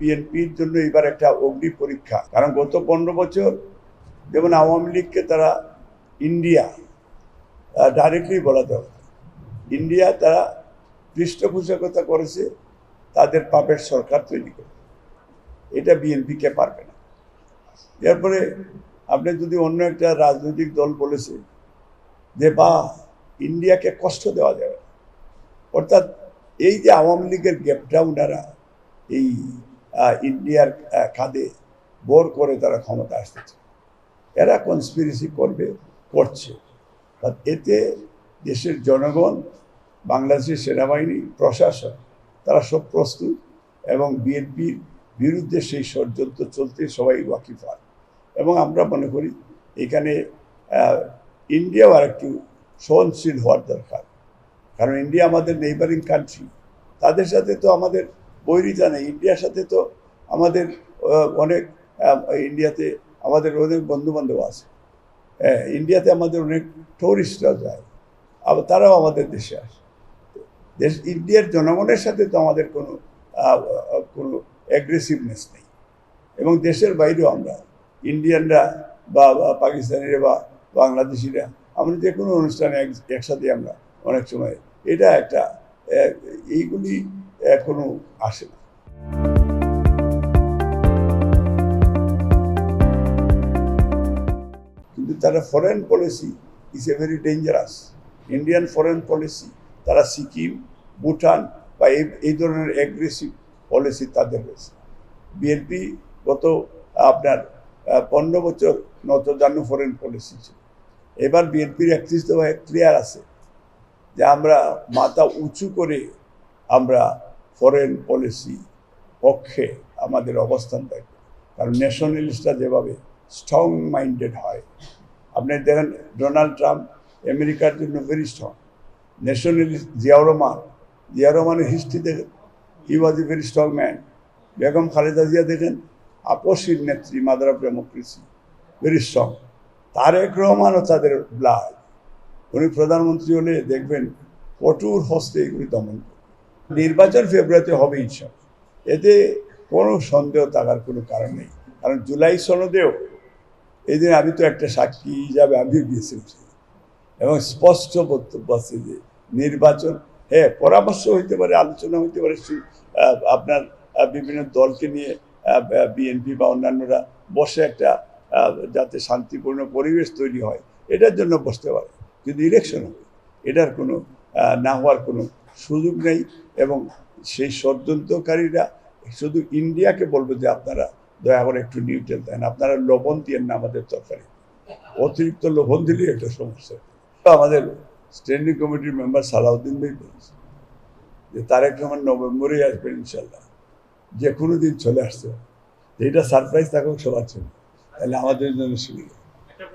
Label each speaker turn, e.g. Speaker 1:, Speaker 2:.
Speaker 1: বিএনপির জন্য এবার একটা অগ্নি পরীক্ষা। কারণ গত পনেরো বছর যেমন আওয়ামী লীগকে তারা ইন্ডিয়া ডাইরেক্টলি বলা না। ইন্ডিয়া তারা পৃষ্ঠপোষকতা করেছে, তাদের পাপের সরকার তৈরি করে। এটা বিএনপিকে পারবে না। এরপরে আপনি যদি অন্য একটা রাজনৈতিক দল বলেছে যে, বা ইন্ডিয়াকে কষ্ট দেওয়া যাবে অর্থাৎ এই যে আওয়ামী লীগের গ্যাপটা ওনারা এই ইন্ডিয়ার কাঁধে বোর করে তারা ক্ষমতা আসতেছে। এরা কনস্পিরেসি করবে, করছে। এতে দেশের জনগণ, বাংলাদেশের সেনাবাহিনী, প্রশাসন, তারা সব প্রস্তুত এবং বিএনপির বিরুদ্ধে সেই ষড়যন্ত্র চলতে সবাই ওয়াকিফার এবং আমরা মনে করি এখানে ইন্ডিয়াও আর একটু সহনশীল হওয়ার দরকার। কারণ ইন্ডিয়া আমাদের নেইবারিং কান্ট্রি তাদের সাথে তো আমাদের বৈরিতা নেই ইন্ডিয়ার সাথে তো আমাদের অনেক ইন্ডিয়াতে আমাদের অনেক বন্ধু বান্ধব আছে। হ্যাঁ, ইন্ডিয়াতে আমাদের অনেক টুরিস্টরা যায়। আবার তারাও আমাদের দেশে আসে। দেশ ইন্ডিয়ার জনগণের সাথে তো আমাদের কোনো কোনো অ্যাগ্রেসিভনেস নেই। এবং দেশের বাইরেও আমরা ইন্ডিয়ানরা বা পাকিস্তানিরা বা বাংলাদেশিরা আমরা যে কোনো অনুষ্ঠানে একসাথে আমরা অনেক সময় এটা একটা এইগুলি কোনো আসে না। কিন্তু তারা foreign policy is a very dangerous Indian foreign policy তারা সিকিম, ভুটান বা এই ধরনের অ্যাগ্রেসিভ পলিসি তাদের রয়েছে। বিএনপি গত আপনার পনেরো বছর নত নতজানু ফরেন পলিসি ছিল। এবার বিএনপির একত্রিশ দফায় ক্লিয়ার আছে যে আমরা মাথা উঁচু করে আমরা ফরেন পলিসি পক্ষে আমাদের অবস্থান থাকবে কারণ ন্যাশনালিস্টরা যেভাবে স্ট্রং মাইন্ডেড হয়। আপনি দেখেন ডোনাল্ড ট্রাম্প আমেরিকার জন্য very strong nationalist Ziaur Rahman Ziaur রহমানের হিস্ট্রি দেখেন he was a very strong man Begum Khaleda Zia দেখেন আপসীর নেত্রী mother of democracy very strong Tarique রহমানও তাদের ব্লাড উনি প্রধানমন্ত্রী হলে দেখবেন কঠোর হস্তে এগুলি দমন করবে। নির্বাচন ফেব্রুয়ারিতে হবে ইনশাল এতে কোনো সন্দেহ থাকার কোনো কারণ নেই। কারণ জুলাই সনদেও এই দিন আমি তো একটা সাক্ষী হিসাবে আমিও গিয়েছিলাম এবং স্পষ্ট বক্তব্য আছে যে নির্বাচন হ্যাঁ পরামর্শ হইতে পারে, আলোচনা হইতে পারে আপনার বিভিন্ন দলকে নিয়ে বিএনপি বা অন্যান্যরা বসে একটা যাতে শান্তিপূর্ণ পরিবেশ তৈরি হয়, এটার জন্য বসতে পারে। কিন্তু ইলেকশন হবে এটার কোনো না হওয়ার কোনো সুযোগ নেই এবং সেই ষড়যন্ত্রকারীরা শুধু ইন্ডিয়াকে বলবে যে আপনারা দয়া করে একটু নিউট্রেল দেন আপনারা লবণ দিয়ে না আমাদের তরকারি। অতিরিক্ত লবণ দিলে একটা সমস্যা। আমাদের স্ট্যান্ডিং কমিটির মেম্বার সালাউদ্দিন ভাই বলেছে যে তারেক রহমান নভেম্বরেই আসবেন ইনশাল্লাহ যে কোনো দিন চলে পারে। এটা সারপ্রাইজ থাকুক, সবার জন্য। তাহলে আমাদের জন্য সুবিধা।